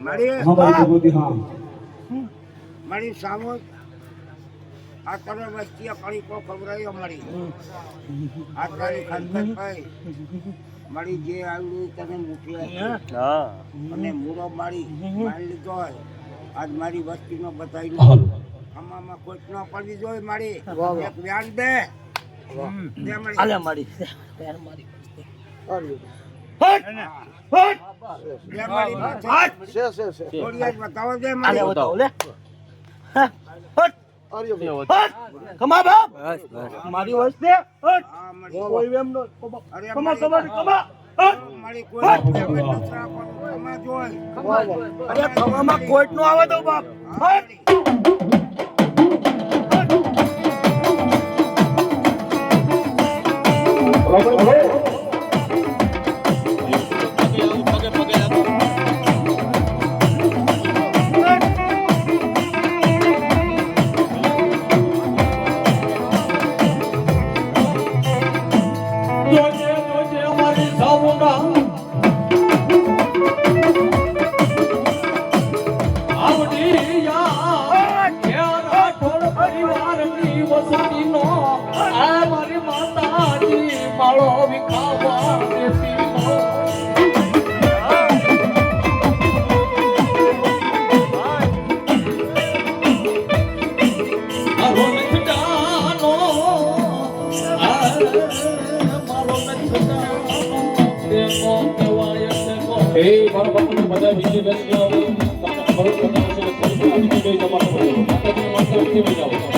મારી હા ભાઈ વિભૂતિ હા. મારી સામો આ તને વસ્તી કણી કો ખબરાયો મારી? આ તારી ભાઈ. મારી જે આવ્યું તને મોકલ્યા અને મૂળો મારી મારી લીધો હોય. આજ મારી વસ્તીનો બતાવી આમાં કોઈ ન પડવી જોઈએ મારી. એક વ્યાજ દે. દે મારી. આલે મારી કમા બાપ વસ્તે કોઈ એમ નો કમા કમા કમા કોઈટ નો આવે તો બાપ. Vamos, vamos. এই বড়পত্র বাজার ভিজে বেশ যাও তারপর বড় কথা আছে আমি তো জমা করব তাহলে মাত্র কি হয়ে যাও